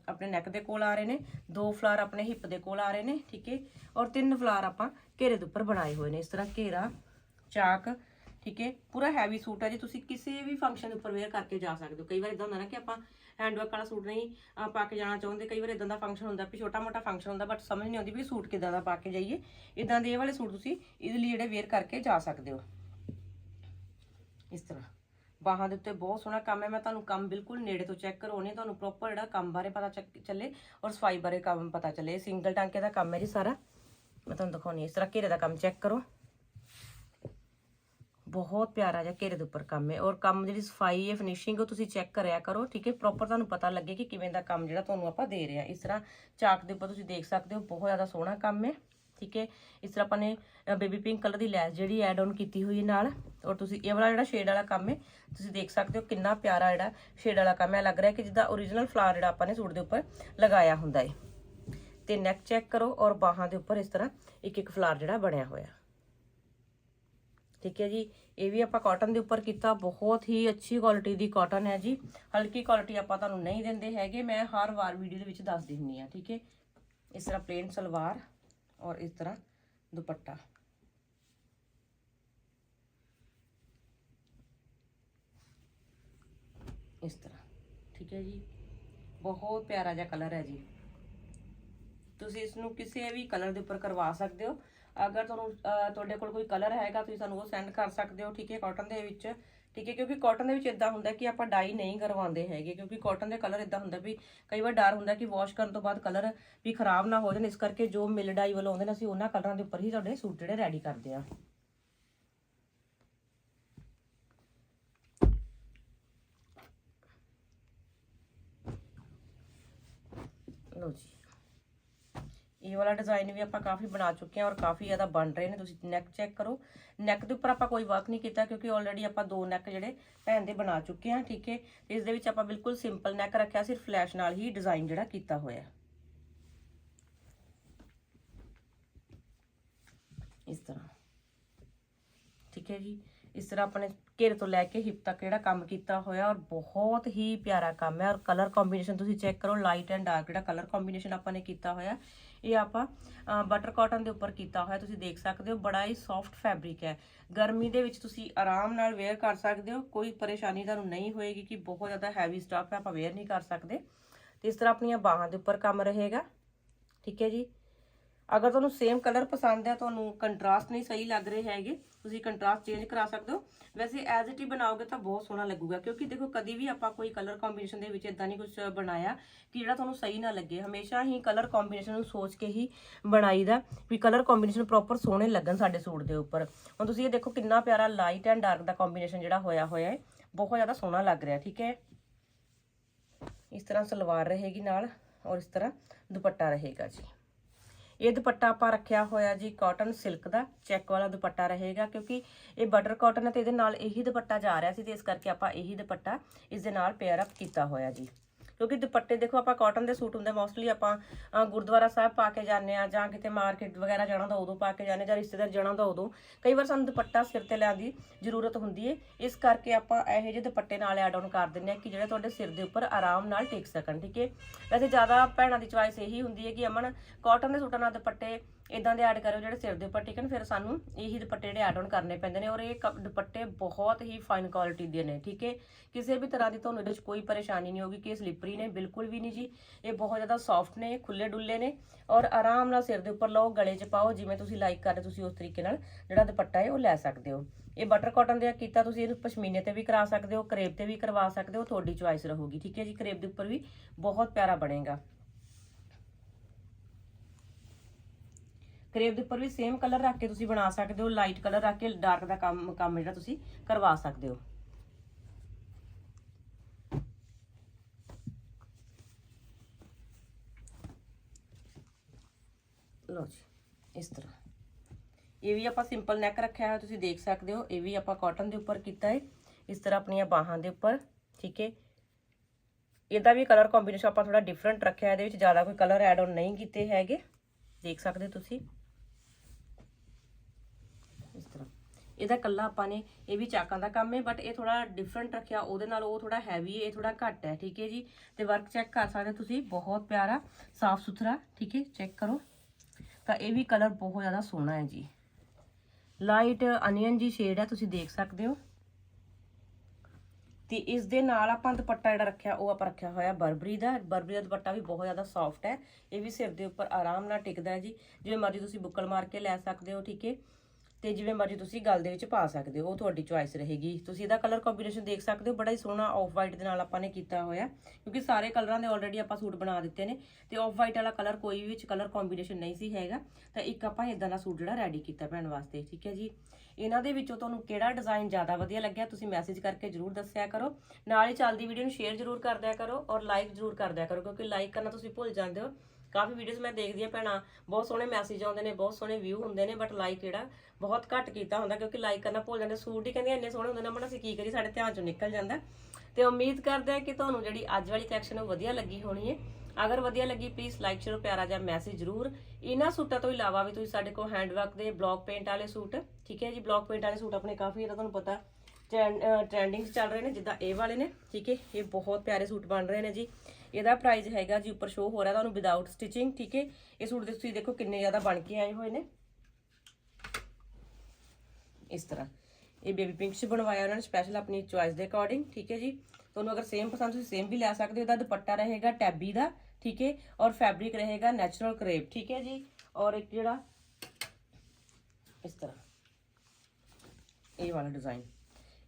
ਆਪਣੇ ਨੈਕ ਦੇ ਕੋਲ ਆ ਰਹੇ ਨੇ, ਦੋ ਫਲਾਰ ਆਪਣੇ ਹਿੱਪ ਦੇ ਕੋਲ ਆ ਰਹੇ ਨੇ, ਠੀਕ ਹੈ? ਔਰ ਤਿੰਨ ਫਲਾਰ ਆਪਾਂ ਘੇਰੇ ਦੇ ਉੱਪਰ ਬਣਾਏ ਹੋਏ ਨੇ, ਇਸ ਤਰ੍ਹਾਂ ਘੇਰਾ, ਚਾਕ, ਠੀਕ ਹੈ? ਪੂਰਾ ਹੈਵੀ ਸੂਟ ਹੈ। ਜੀ ਤੁਸੀਂ ਕਿਸੇ ਵੀ ਫੰਕਸ਼ਨ ਉੱਪਰ ਵੇਅਰ ਕਰਕੇ ਜਾ ਸਕਦੇ ਹੋ, ਕਈ ਵਾਰ ਇਦਾਂ ਹੁੰਦਾ ਨਾ ਕਿ ਆਪਾਂ ਹੈਂਡ ਹੈਂਡਵਰਕ ਵਾਲਾ ਸੂਟ ਨਹੀਂ ਅਹ, ਪਾ ਕੇ ਜਾਣਾ ਚਾਹੁੰਦੇ। ਕਈ ਵਾਰ ਇਦਾਂ ਦਾ ਫੰਕਸ਼ਨ ਹੁੰਦਾ ਵੀ ਛੋਟਾ ਮੋਟਾ ਫੰਕਸ਼ਨ ਹੁੰਦਾ ਬਟ ਸਮਝ ਨਹੀਂ ਆਉਂਦੀ ਵੀ ਸੂਟ ਕਿਦਾਂ ਦਾ ਪਾ ਕੇ ਜਾਈਏ। ਇਦਾਂ ਦੇ ਇਹ ਵਾਲੇ ਸੂਟ ਤੁਸੀਂ ਇਜ਼ੀਲੀ ਜਿਹੜੇ ਵੇਅਰ ਕਰਕੇ ਜਾ ਸਕਦੇ ਹੋ। ਇਸ ਤਰ੍ਹਾਂ। ਬਾਹਾਂ ਦੇ ਉੱਤੇ ਬਹੁਤ ਸੋਹਣਾ ਕੰਮ ਹੈ। ਮੈਂ ਤੁਹਾਨੂੰ ਕੰਮ ਬਿਲਕੁਲ ਨੇੜੇ ਤੋਂ ਚੈੱਕ ਕਰਵਾਉਣੀ ਤੁਹਾਨੂੰ ਪ੍ਰੋਪਰ ਜਿਹੜਾ ਕੰਮ ਬਾਰੇ ਪਤਾ ਚੱਕ- ਚੱਲੇ ਔਰ ਸਫ਼ਾਈ ਬਾਰੇ ਕੰਮ ਪਤਾ ਚੱਲੇ। ਸਿੰਗਲ ਟਾਂਕੇ ਦਾ ਕੰਮ ਹੈ ਜੀ ਸਾਰਾ। ਮੈਂ ਤੁਹਾਨੂੰ ਦਿਖਾਉਣੀ ਇਸ ਤਰ੍ਹਾਂ ਘੇਰੇ ਦਾ ਕੰਮ ਚੈੱਕ ਕਰੋ। ਬਹੁਤ ਪਿਆਰਾ ਜਿਹਾ ਘੇਰੇ ਦੇ ਉੱਪਰ ਕੰਮ ਹੈ ਔਰ ਕੰਮ ਜਿਹੜੀ ਸਫ਼ਾਈ ਹੈ ਫਿਨਿਸ਼ਿੰਗ ਉਹ ਤੁਸੀਂ ਚੈੱਕ ਕਰਿਆ ਕਰੋ, ਠੀਕ ਹੈ? ਪ੍ਰੋਪਰ ਤੁਹਾਨੂੰ ਪਤਾ ਲੱਗੇ ਕਿ ਕਿਵੇਂ ਦਾ ਕੰਮ ਜਿਹੜਾ ਤੁਹਾਨੂੰ ਆਪਾਂ ਦੇ ਰਹੇ ਹਾਂ। ਇਸ ਤਰ੍ਹਾਂ ਚਾਕ ਦੇ ਉੱਪਰ ਤੁਸੀਂ ਦੇਖ ਸਕਦੇ ਹੋ, ਬਹੁਤ ਜ਼ਿਆਦਾ ਸੋਹਣਾ ਕੰਮ ਹੈ, ਠੀਕ ਹੈ? ਇਸ ਤਰ੍ਹਾਂ ਆਪਾਂ ਨੇ ਬੇਬੀ ਪਿੰਕ ਕਲਰ ਦੀ ਲੈਸ ਜਿਹੜੀ ਐਡ ਆਨ ਕੀਤੀ ਹੋਈ ਹੈ ਨਾਲ, ਔਰ ਤੁਸੀਂ ਇਹ ਵਾਲਾ ਜਿਹੜਾ ਸ਼ੇਡ ਵਾਲਾ ਕੰਮ ਹੈ, ਤੁਸੀਂ ਦੇਖ ਸਕਦੇ ਹੋ ਕਿੰਨਾ ਪਿਆਰਾ ਜਿਹੜਾ ਸ਼ੇਡ ਵਾਲਾ ਕੰਮ ਹੈ। ਲੱਗ ਰਿਹਾ ਕਿ ਜਿੱਦਾਂ origignal ਫਲਾਰ ਜਿਹੜਾ ਆਪਾਂ ਨੇ ਸੂਟ ਦੇ ਉੱਪਰ ਲਗਾਇਆ ਹੁੰਦਾ ਹੈ। ਤੇ ਨੈਕ ਚੈੱਕ ਕਰੋ ਔਰ ਬਾਹਾਂ ਦੇ ਉੱਪਰ ਇਸ ਤਰ੍ਹਾਂ ਇੱਕ ਇੱਕ ਫਲਾਰ ਜਿਹੜਾ ਬਣਿਆ ਹੋਇਆ। ਠੀਕ ਹੈ ਜੀ। ਇਹ ਵੀ ਆਪਾਂ ਕਾਟਨ ਦੇ ਉੱਪਰ ਕੀਤਾ। ਬਹੁਤ ਹੀ ਅੱਛੀ ਕੁਆਲਿਟੀ ਦੀ ਕਾਟਨ ਹੈ ਜੀ। ਹਲਕੀ ਕੁਆਲਿਟੀ ਆਪਾਂ ਤੁਹਾਨੂੰ ਨਹੀਂ ਦਿੰਦੇ ਹੈਗੇ। ਮੈਂ ਹਰ ਵਾਰ ਵੀਡੀਓ ਦੇ ਵਿੱਚ ਦੱਸ ਹੁੰਨੀ ਆ ਠੀਕ ਹੈ। ਇਸ ਤਰ੍ਹਾਂ ਪਲੇਨ ਸਲਵਾਰ ਔਰ ਇਸ ਤਰ੍ਹਾਂ ਦੁਪੱਟਾ। ਇਸ ਤਰ੍ਹਾਂ, ਠੀਕ ਹੈ ਜੀ। ਬਹੁਤ ਪਿਆਰਾ ਜਿਹਾ ਕਲਰ ਹੈ ਜੀ। ਤੁਸੀਂ ਇਸ ਨੂੰ ਕਿਸੇ ਵੀ ਕਲਰ ਦੇ ਉੱਪਰ ਕਰਵਾ ਸਕਦੇ ਹੋ। ਅਗਰ ਤੁਹਾਨੂੰ ਤੁਹਾਡੇ ਕੋਲ ਕੋਈ ਕਲਰ ਹੈਗਾ, ਤੁਸੀਂ ਸਾਨੂੰ ਉਹ ਸੈਂਡ ਕਰ ਸਕਦੇ ਹੋ, ਠੀਕ ਹੈ ਕਾਟਨ ਦੇ ਵਿੱਚ। ਠੀਕ ਹੈ, ਕਿਉਂਕਿ ਕਾਟਨ ਦੇ ਵਿੱਚ ਇਦਾਂ ਹੁੰਦਾ ਕਿ ਆਪਾਂ ਡਾਈ ਨਹੀਂ ਕਰਵਾਉਂਦੇ ਹੈਗੇ, ਕਿਉਂਕਿ ਕਾਟਨ ਦੇ ਕਲਰ ਇਦਾਂ ਹੁੰਦਾ ਵੀ ਕਈ ਵਾਰ ਡਰ ਹੁੰਦਾ ਕਿ ਵਾਸ਼ ਕਰਨ ਤੋਂ ਬਾਅਦ ਕਲਰ ਵੀ ਖਰਾਬ ਨਾ ਹੋ ਜਾਣ। ਇਸ ਕਰਕੇ ਜੋ ਮਿਲ ਡਾਈ ਵੱਲੋਂ ਆਉਂਦੇ ਨੇ, ਅਸੀਂ ਉਹਨਾਂ ਕਲਰਾਂ ਦੇ ਉੱਪਰ ਹੀ ਤੁਹਾਡੇ ਸੂਟ ਜਿਹੜੇ ਰੈਡੀ ਕਰਦੇ ਆ ਲਓ ਜੀ। ਇਹ ਵਾਲਾ ਡਿਜ਼ਾਈਨ ਵੀ ਆਪਾਂ ਕਾਫੀ ਬਣਾ ਚੁੱਕੇ ਹਾਂ ਔਰ ਕਾਫੀ ਜ਼ਿਆਦਾ ਬਣ ਰਹੇ ਨੇ, ਤੁਸੀਂ ਨੈਕ ਚੈੱਕ ਕਰੋ। ਨੈਕ ਦੇ ਉੱਪਰ ਆਪਾਂ ਕੋਈ ਵਰਕ ਨਹੀਂ ਕੀਤਾ ਕਿਉਂਕਿ ਆਲਰੇਡੀ ਆਪਾਂ ਦੋ ਨੈਕ ਜਿਹੜੇ ਭੈਣ ਦੇ ਬਣਾ ਚੁੱਕੇ ਹਾਂ, ਠੀਕ ਹੈ? ਇਸ ਦੇ ਵਿੱਚ ਆਪਾਂ ਬਿਲਕੁਲ ਸਿੰਪਲ ਨੈਕ ਰੱਖਿਆ, ਸਿਰਫ ਫਲੈਸ਼ ਨਾਲ ਹੀ ਡਿਜ਼ਾਈਨ ਜਿਹੜਾ ਕੀਤਾ ਹੋਇਆ ਇਸ ਤਰ੍ਹਾਂ। ਠੀਕ ਹੈ ਜੀ? ਇਸ ਤਰ੍ਹਾਂ ਆਪਣੇ ਘੇਰੇ ਤੋਂ ਲੈ ਕੇ ਹਿਪ ਤੱਕ ਜਿਹੜਾ ਕੰਮ ਕੀਤਾ ਹੋਇਆ ਔਰ ਬਹੁਤ ਹੀ ਪਿਆਰਾ ਕੰਮ ਹੈ ਔਰ ਕਲਰ ਕੰਬੀਨੇਸ਼ਨ ਤੁਸੀਂ ਚੈੱਕ ਕਰੋ ਲਾਈਟ ਐਂਡ ਡਾਰਕ ਜਿਹੜਾ ਕਲਰ ਕੰਬੀਨੇਸ਼ਨ ਆਪਾਂ ਨੇ ਕੀਤਾ ਹੋਇਆ, ਇਹ ਆਪਾਂ ਬਟਰ ਕਾਟਨ ਦੇ ਉੱਪਰ ਕੀਤਾ ਹੋਇਆ, ਤੁਸੀਂ ਦੇਖ ਸਕਦੇ ਹੋ, ਬੜਾ ਹੀ ਸੌਫਟ ਫੈਬਰਿਕ ਹੈ। ਗਰਮੀ ਦੇ ਵਿੱਚ ਤੁਸੀਂ ਆਰਾਮ ਨਾਲ ਵੇਅਰ ਕਰ ਸਕਦੇ ਹੋ, ਕੋਈ ਪਰੇਸ਼ਾਨੀ ਤੁਹਾਨੂੰ ਨਹੀਂ ਹੋਏਗੀ ਕਿ ਬਹੁਤ ਜ਼ਿਆਦਾ ਹੈਵੀ ਸਟਾਫ ਹੈ, ਆਪਾਂ ਵੇਅਰ ਨਹੀਂ ਕਰ ਸਕਦੇ। ਤੇ ਇਸ ਤਰ੍ਹਾਂ ਆਪਣੀਆਂ ਬਾਹਾਂ ਦੇ ਉੱਪਰ ਕੰਮ ਰਹੇਗਾ, ਠੀਕ ਹੈ ਜੀ? ਅਗਰ ਤੁਹਾਨੂੰ ਸੇਮ ਕਲਰ ਪਸੰਦ ਹੈ, ਤੁਹਾਨੂੰ ਕੰਟਰਾਸਟ ਨਹੀਂ ਸਹੀ ਲੱਗ ਰਹੇ ਹੈਗੇ ਤੁਸੀਂ ਕੰਟਰਾਸਟ ਚੇਂਜ ਕਰਾ ਸਕਦੇ ਹੋ। ਵੈਸੇ ਐਜ਼ ਇਟ ਹੀ ਬਣਾਓਗੇ ਤਾਂ ਬਹੁਤ ਸੋਹਣਾ ਲੱਗੂਗਾ, ਕਿਉਂਕਿ ਦੇਖੋ ਕਦੀ ਵੀ ਆਪਾਂ ਕੋਈ ਕਲਰ ਕੰਬੀਨੇਸ਼ਨ ਦੇ ਵਿੱਚ ਇਦਾਂ ਨਹੀਂ ਕੁਝ ਬਣਾਇਆ ਕਿ ਜਿਹੜਾ ਤੁਹਾਨੂੰ ਸਹੀ ਨਾ ਲੱਗੇ। ਹਮੇਸ਼ਾ ਹੀ ਕਲਰ ਕੰਬੀਨੇਸ਼ਨ ਨੂੰ ਸੋਚ ਕੇ ਹੀ ਬਣਾਈਦਾ ਵੀ ਕਲਰ ਕੰਬੀਨੇਸ਼ਨ ਪ੍ਰੋਪਰ ਸੋਹਣੇ ਲੱਗਣ ਸਾਡੇ ਸੂਟ ਦੇ ਉੱਪਰ। ਹੁਣ ਤੁਸੀਂ ਇਹ ਦੇਖੋ ਕਿੰਨਾ ਪਿਆਰਾ ਲਾਈਟ ਐਂਡ ਡਾਰਕ ਦਾ ਕੰਬੀਨੇਸ਼ਨ ਜਿਹੜਾ ਹੋਇਆ ਹੋਇਆ ਹੈ, ਬਹੁਤ ਜ਼ਿਆਦਾ ਸੋਹਣਾ ਲੱਗ ਰਿਹਾ, ਠੀਕ ਹੈ। ਇਸ ਤਰ੍ਹਾਂ ਸਲਵਾਰ ਰਹੇਗੀ ਨਾਲ ਔਰ ਇਸ ਤਰ੍ਹਾਂ ਦੁਪੱਟਾ ਰਹੇਗਾ ਜੀ। ਇਹ ਦੁਪੱਟਾ ਆਪਾਂ ਰੱਖਿਆ ਹੋਇਆ ਜੀ ਕਾਟਨ ਸਿਲਕ ਦਾ। ਚੈੱਕ ਵਾਲਾ ਦੁਪੱਟਾ ਰਹੇਗਾ ਕਿਉਂਕਿ ਇਹ ਬਟਰ ਕਾਟਨ ਹੈ ਤੇ ਇਹਦੇ ਨਾਲ ਇਹੀ ਦੁਪੱਟਾ ਜਾ ਰਿਹਾ ਸੀ ਤੇ ਇਸ ਕਰਕੇ ਆਪਾਂ ਇਹੀ ਦੁਪੱਟਾ ਇਸ ਦੇ ਨਾਲ ਪੇਅਰ ਅਪ ਕੀਤਾ ਹੋਇਆ ਜੀ। ਕਿਉਂਕਿ ਦੁਪੱਟੇ ਦੇਖੋ ਆਪਾਂ ਕਾਟਨ ਦੇ ਸੂਟ ਹੁੰਦੇ ਮੋਸਟਲੀ ਆਪਾਂ ਗੁਰਦੁਆਰਾ ਸਾਹਿਬ ਪਾ ਕੇ ਜਾਂਦੇ ਆ ਜਾਂ ਕਿਤੇ ਮਾਰਕੀਟ ਵਗੈਰਾ ਜਾਣਾ ਤਾਂ ਉਦੋਂ ਪਾ ਕੇ ਜਾਂਦੇ ਜਾਂ ਰਿਸ਼ਤੇਦਾਰ ਜਾਣਾ ਤਾਂ ਉਦੋਂ। ਕਈ ਵਾਰ ਸਾਨੂੰ ਦੁਪੱਟਾ ਸਿਰ ਤੇ ਲੈਣ ਦੀ ਜ਼ਰੂਰਤ ਹੁੰਦੀ ਹੈ ਇਸ ਕਰਕੇ ਆਪਾਂ ਇਹੋ ਜਿਹੇ ਦੁਪੱਟੇ ਨਾਲ ਐਡ ਆਨ ਕਰ ਦਿੰਦੇ ਆ ਕਿ ਜਿਹੜੇ ਤੁਹਾਡੇ ਸਿਰ ਦੇ ਉੱਪਰ ਆਰਾਮ ਨਾਲ ਟਿਕ ਸਕਣ, ਠੀਕ ਹੈ ਵੈਸੇ ਜ਼ਿਆਦਾ ਭੈਣਾਂ ਦੀ ਚੁਆਇਸ ਇਹੀ ਹੁੰਦੀ ਹੈ ਕਿ ਅਮਨ ਕਾਟਨ ਦੇ ਸੂਟਾਂ ਨਾਲ ਦੁਪੱਟੇ ਇਦਾਂ ਦੇ ਐਡ ਕਰਿਓ ਜਿਹੜੇ ਸਿਰ ਦੇ ਉੱਪਰ ਟਿਕਣ ਫਿਰ ਸਾਨੂੰ ਇਹੀ ਦੁਪੱਟੇ ਜਿਹੜੇ ਐਡ ਆਨ ਕਰਨੇ ਪੈਂਦੇ ਨੇ ਔਰ ਇਹ ਕ- ਦੁਪੱਟੇ ਬਹੁਤ ਹੀ ਫਾਈਨ ਕੁਆਲਿਟੀ ਦੇ ਨੇ, ਠੀਕ ਹੈ? ਕਿਸੇ ਵੀ ਤਰ੍ਹਾਂ ਦੀ ਤੁਹਾਨੂੰ ਇਹਦੇ ਵਿੱਚ ਕੋਈ ਪਰੇਸ਼ਾਨੀ ਨਹੀਂ ਹੋਗੀ ਕਿ ਇਹ ਸਲਿੱਪਰੀ ਨੇ, ਬਿਲਕੁਲ ਵੀ ਨਹੀਂ ਜੀ। ਇਹ ਬਹੁਤ ਜ਼ਿਆਦਾ ਸੌਫਟ ਨੇ ਖੁੱਲੇ ਡੁੱਲੇ ਨੇ ਔਰ ਆਰਾਮ ਨਾਲ ਸਿਰ ਦੇ ਉੱਪਰ ਲਓ, ਗਲੇ 'ਚ ਪਾਓ, ਜਿਵੇਂ ਤੁਸੀਂ ਲਾਈਕ ਕਰਦੇ ਤੁਸੀਂ ਉਸ ਤਰੀਕੇ ਨਾਲ ਜਿਹੜਾ ਦੁਪੱਟਾ ਹੈ ਉਹ ਲੈ ਸਕਦੇ ਹੋ। ਇਹ ਬਟਰ ਕਾਟਨ ਦੇ ਕੀਤਾ ਤੁਸੀਂ ਇਹਨੂੰ ਪਸ਼ਮੀਨੇ ਤੇ ਵੀ ਕਰਾ ਸਕਦੇ ਹੋ ਕਰੇਪ ਤੇ ਵੀ ਕਰਵਾ ਸਕਦੇ ਹੋ, ਤੁਹਾਡੀ ਚੁਆਇਸ ਰਹੂਗੀ, ਠੀਕ ਹੈ ਜੀ? ਕਰੇਪ ਦੇ ਉੱਪਰ ਵੀ ਬਹੁਤ ਪਿਆਰਾ ਬਣੇਗਾ। ਕਰੇਪ ਦੇ ਉੱਪਰ ਵੀ ਸੇਮ ਕਲਰ ਰੱਖ ਕੇ ਤੁਸੀਂ ਬਣਾ ਸਕਦੇ ਹੋ ਲਾਈਟ ਕਲਰ ਰੱਖ ਕੇ ਡਾਰਕ ਦਾ ਕੰਮ ਕੰਮ ਜਿਹੜਾ ਤੁਸੀਂ ਕਰਵਾ ਸਕਦੇ ਹੋ। ਲਓ ਜੀ, ਇਸ ਤਰ੍ਹਾਂ। ਇਹ ਵੀ ਆਪਾਂ ਸਿੰਪਲ ਨੈਕ ਰੱਖਿਆ ਹੋਇਆ, ਤੁਸੀਂ ਦੇਖ ਸਕਦੇ ਹੋ, ਇਹ ਵੀ ਆਪਾਂ ਕਾਟਨ ਦੇ ਉੱਪਰ ਕੀਤਾ ਹੈ। ਇਸ ਤਰ੍ਹਾਂ ਆਪਣੀਆਂ ਬਾਹਾਂ ਦੇ ਉੱਪਰ, ਠੀਕ ਹੈ। ਇਹਦਾ ਵੀ ਕਲਰ ਕੰਬੀਨੇਸ਼ਨ ਆਪਾਂ ਥੋੜਾ ਡਿਫਰੈਂਟ ਰੱਖਿਆ, ਇਹਦੇ ਵਿੱਚ ਜ਼ਿਆਦਾ ਕੋਈ ਕਲਰ ਐਡ ਆਨ ਨਹੀਂ ਕੀਤੇ ਹੈਗੇ। ਦੇਖ ਸਕਦੇ ਤੁਸੀਂ ਇਸ ਤਰ੍ਹਾਂ ਇਹਦਾ ਕੱਲਾ ਆਪਾਂ ਨੇ ਇਹ ਵੀ ਚਾਕਾਂ ਦਾ ਕੰਮ ਹੈ ਬਟ ਇਹ ਥੋੜਾ ਡਿਫਰੈਂਟ ਰੱਖਿਆ, ਉਹਦੇ ਨਾਲ ਉਹ ਥੋੜਾ ਹੈਵੀ ਹੈ, ਇਹ ਥੋੜਾ ਘੱਟ ਹੈ, ਠੀਕ ਹੈ ਜੀ? ਤੇ ਵਰਕ ਚੈੱਕ ਕਰ ਸਕਦੇ ਤੁਸੀਂ, ਬਹੁਤ ਪਿਆਰਾ ਸਾਫ਼ ਸੁਥਰਾ ਠੀਕ ਹੈ? ਚੈੱਕ ਕਰੋ। ਤਾਂ ਇਹ ਵੀ ਕਲਰ ਬਹੁਤ ਜ਼ਿਆਦਾ ਸੋਹਣਾ ਹੈ ਜੀ। ਲਾਈਟ ਅਨੀਅਨ ਜੀ ਸ਼ੇਡ ਹੈ, ਤੁਸੀਂ ਦੇਖ ਸਕਦੇ ਹੋ। ਤੇ ਇਸ ਦੇ ਨਾਲ ਆਪਾਂ ਦੁਪੱਟਾ ਜਿਹੜਾ ਰੱਖਿਆ, ਉਹ ਆਪਾਂ ਰੱਖਿਆ ਹੋਇਆ ਬਰਬਰੀ ਦਾ। ਬਰਬਰੀ ਦਾ ਦੁਪੱਟਾ ਵੀ ਬਹੁਤ ਜ਼ਿਆਦਾ ਸੌਫਟ ਹੈ। ਇਹ ਵੀ ਸਿਰ ਦੇ ਉੱਪਰ ਆਰਾਮ ਨਾਲ ਟਿਕਦਾ ਹੈ ਜੀ। ਜਿਵੇਂ ਮਰਜ਼ੀ ਤੁਸੀਂ ਬੁੱਕਲ ਮਾਰ ਕੇ ਲੈ ਸਕਦੇ ਹੋ, ਠੀਕ ਹੈ? ਤੇ ਜਿਵੇਂ ਮਰਜ਼ੀ ਤੁਸੀਂ ਗਲ ਦੇ ਵਿੱਚ ਪਾ ਸਕਦੇ ਹੋ, ਉਹ ਤੁਹਾਡੀ ਚੁਆਇਸ ਰਹੇਗੀ। ਤੁਸੀਂ ਇਹਦਾ ਕਲਰ ਕੰਬੀਨੇਸ਼ਨ ਦੇਖ ਸਕਦੇ ਹੋ, ਬੜਾ ਹੀ ਸੋਹਣਾ ਆਫ ਵਾਈਟ ਦੇ ਨਾਲ ਆਪਾਂ ਨੇ ਕੀਤਾ ਹੋਇਆ, ਕਿਉਂਕਿ ਸਾਰੇ ਕਲਰਾਂ ਦੇ ਆਲਰੇਡੀ ਆਪਾਂ ਸੂਟ ਬਣਾ ਦਿੱਤੇ ਨੇ, ਤੇ ਆਫ ਵਾਈਟ ਵਾਲਾ ਕਲਰ ਕੋਈ ਵੀ ਵਿੱਚ ਕਲਰ ਕੰਬੀਨੇਸ਼ਨ ਨਹੀਂ ਸੀ ਹੈਗਾ, ਤਾਂ ਇੱਕ ਆਪਾਂ ਇਦਾਂ ਦਾ ਸੂਟ ਜਿਹੜਾ ਰੈਡੀ ਕੀਤਾ ਭੈਣ ਵਾਸਤੇ, ਠੀਕ ਹੈ ਜੀ? ਇਹਨਾਂ ਦੇ ਵਿੱਚੋਂ ਤੁਹਾਨੂੰ ਕਿਹੜਾ ਡਿਜ਼ਾਈਨ ਜ਼ਿਆਦਾ ਵਧੀਆ ਲੱਗਿਆ, ਤੁਸੀਂ ਮੈਸੇਜ ਕਰਕੇ ਜਰੂਰ ਦੱਸਿਆ ਕਰੋ। ਨਾਲ ਹੀ ਚੱਲਦੀ ਵੀਡੀਓ ਨੂੰ ਸ਼ੇਅਰ ਜਰੂਰ ਕਰ ਦਿਆ ਕਰੋ ਔਰ ਲਾਈਕ ਜਰੂਰ ਕਰ ਦਿਆ ਕਰੋ, ਕਿਉਂਕਿ ਲਾਈਕ ਕਰਨਾ ਤੁਸੀਂ ਭੁੱਲ ਜਾਂਦੇ ਹੋ। ਕਾਫੀ ਵੀਡੀਓਜ਼ ਮੈਂ ਦੇਖਦੀ ਆ ਭੈਣਾਂ, ਬਹੁਤ ਸੋਹਣੇ ਮੈਸੇਜ ਆਉਂਦੇ ਨੇ, ਬਹੁਤ ਸੋਹਣੇ ਵਿਊ ਹੁੰਦੇ ਨੇ ਬਟ ਲਾਈਕ ਜਿਹੜਾ ਬਹੁਤ ਘੱਟ ਕੀਤਾ ਹੁੰਦਾ ਕਿਉਂਕਿ ਲਾਈਕ ਕਰਨਾ ਭੁੱਲ ਜਾਂਦੇ, ਸੂਟ ਹੀ ਕਹਿੰਦੇ ਇੰਨੇ ਸੋਹਣੇ ਹੁੰਦੇ ਨੇ ਮਨ ਅਸੀਂ ਕੀ ਕਰੀਏ, ਸਾਡੇ ਧਿਆਨ ਚੋਂ ਨਿਕਲ ਜਾਂਦਾ। ਤੇ ਉਮੀਦ ਕਰਦੇ ਆ ਕਿ ਤੁਹਾਨੂੰ ਜਿਹੜੀ ਅੱਜ ਵਾਲੀ ਕਲੈਕਸ਼ਨ ਉਹ ਵਧੀਆ ਲੱਗੀ ਹੋਣੀ ਹੈ। ਅਗਰ ਵਧੀਆ ਲੱਗੀ ਪਲੀਜ਼ ਲਾਈਕ ਸ਼ੇਅਰ ਪਿਆਰਾ ਜਿਹਾ ਮੈਸੇਜ ਜ਼ਰੂਰ। ਇਹਨਾਂ ਸੂਟਾਂ ਤੋਂ ਇਲਾਵਾ ਵੀ ਤੁਸੀਂ ਸਾਡੇ ਕੋਲ ਹੈਂਡਵਰਕ ਦੇ ਬਲੌਕ ਪੇਂਟ ਵਾਲੇ ਸੂਟ, ਠੀਕ ਹੈ ਜੀ ਬਲੌਕ ਪੇਂਟ ਵਾਲੇ ਸੂਟ ਆਪਣੇ ਕਾਫੀ ਇਹਦਾ ਤੁਹਾਨੂੰ ਪਤਾ ਟ੍ਰੈਂਡਿੰਗ ਚੱਲ ਰਹੇ ਨੇ, ਜਿੱਦਾਂ ਇਹ ਵਾਲੇ ਨੇ, ਠੀਕ ਹੈ? ਇਹ ਬਹੁਤ ਪਿਆਰੇ ਸੂਟ ਬਣ ਰਹੇ ਨੇ ਜੀ। ਇਹਦਾ ਪ੍ਰਾਈਸ ਹੈਗਾ ਜੀ, ਉੱਪਰ ਸ਼ੋ ਹੋ ਰਿਹਾ ਤੁਹਾਨੂੰ ਵਿਦਆਊਟ ਸਟਿਚਿੰਗ ਠੀਕ ਹੈ? ਇਹ ਸੂਟ ਦੇ ਤੁਸੀਂ ਦੇਖੋ ਕਿੰਨੇ ਜ਼ਿਆਦਾ ਬਣ ਕੇ ਆਏ ਹੋਏ ਨੇ। ਇਸ ਤਰ੍ਹਾਂ। ਇਹ ਬੇਬੀ ਪਿੰਕ ਚ ਬਣਵਾਇਆ ਉਹਨਾਂ ਨੇ ਸਪੈਸ਼ਲ ਆਪਣੀ ਚੁਆਇਸ ਦੇ ਅਕੋਰਡਿੰਗ ਠੀਕ ਹੈ ਜੀ? ਤੁਹਾਨੂੰ ਅਗਰ ਸੇਮ ਪਸੰਦ ਤੁਸੀਂ ਸੇਮ ਵੀ ਲੈ ਸਕਦੇ ਹੋ, ਇਹਦਾ ਦੁਪੱਟਾ ਰਹੇਗਾ ਟੈਬੀ ਦਾ, ਠੀਕ ਹੈ? ਔਰ ਫੈਬਰਿਕ ਰਹੇਗਾ ਨੈਚੁਰਲ ਕਰੇਪ ਠੀਕ ਹੈ ਜੀ? ਔਰ ਇੱਕ ਜਿਹੜਾ, ਇਸ ਤਰ੍ਹਾਂ। ਇਹ ਵਾਲਾ ਡਿਜ਼ਾਈਨ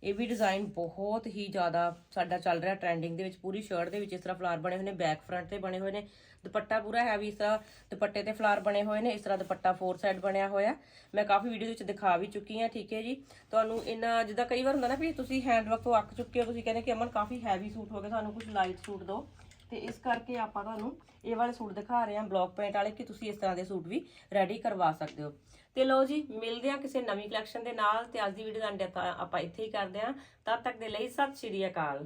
ਇਹ ਵੀ ਡਿਜ਼ਾਈਨ ਬਹੁਤ ਹੀ ਜ਼ਿਆਦਾ ਸਾਡਾ ਚੱਲ ਰਿਹਾ ਟ੍ਰੈਂਡਿੰਗ ਦੇ ਵਿੱਚ, ਪੂਰੀ ਸ਼ਰਟ ਦੇ ਵਿੱਚ ਇਸ ਤਰ੍ਹਾਂ ਫਲਾਰ ਬਣੇ ਹੋਏ ਨੇ ਬੈਕ ਫਰੰਟ ਤੇ ਬਣੇ ਹੋਏ ਨੇ, ਦੁਪੱਟਾ ਪੂਰਾ ਹੈਵੀ ਇਸ ਤਰ੍ਹਾਂ ਦੁਪੱਟੇ ਤੇ ਫਲਾਰ ਬਣੇ ਹੋਏ ਨੇ, ਇਸ ਤਰ੍ਹਾਂ ਦੁਪੱਟਾ ਫੋਰ ਸਾਈਡ ਬਣਿਆ ਹੋਇਆ। ਮੈਂ ਕਾਫੀ ਵੀਡੀਓ ਵਿੱਚ ਦਿਖਾ ਵੀ ਚੁੱਕੀ ਹਾਂ, ਠੀਕ ਹੈ ਜੀ। ਤੁਹਾਨੂੰ ਇੰਨਾ ਜਿੱਦਾਂ ਕਈ ਵਾਰ ਹੁੰਦਾ ਨਾ ਵੀ ਤੁਸੀਂ ਹੈਂਡਵਰਕ ਤੋਂ ਅੱਕ ਚੁੱਕੇ ਹੋ, ਤੁਸੀਂ ਕਹਿੰਦੇ ਕਿ ਅਮਨ ਕਾਫੀ ਹੈਵੀ ਸੂਟ ਹੋ ਗਏ, ਸਾਨੂੰ ਕੁਝ ਲਾਈਟ ਸੂਟ ਦਿਓ। ਤੇ ਇਸ ਕਰਕੇ ਆਪਾਂ ਤੁਹਾਨੂੰ ਇਹ ਵਾਲੇ ਸੂਟ ਦਿਖਾ ਰਹੇ ਹਾਂ ਬਲੌਕ ਪੈਂਟ ਵਾਲੇ, ਕਿ ਤੁਸੀਂ ਇਸ ਤਰ੍ਹਾਂ ਦੇ ਸੂਟ ਵੀ ਰੈਡੀ ਕਰਵਾ ਸਕਦੇ ਹੋ। ਤੇ ਲਓ ਜੀ, ਮਿਲਦੇ ਹਾਂ ਕਿਸੇ ਨਵੀਂ ਕਲੈਕਸ਼ਨ ਦੇ ਨਾਲ ਤੇ ਅੱਜ ਦੀ ਵੀਡੀਓ ਦਾ ਅੰਤ ਆਪਾਂ ਇੱਥੇ ਹੀ ਕਰਦੇ ਹਾਂ। ਤਦ ਤੱਕ ਦੇ ਲਈ ਸਤਿ ਸ਼੍ਰੀ ਅਕਾਲ।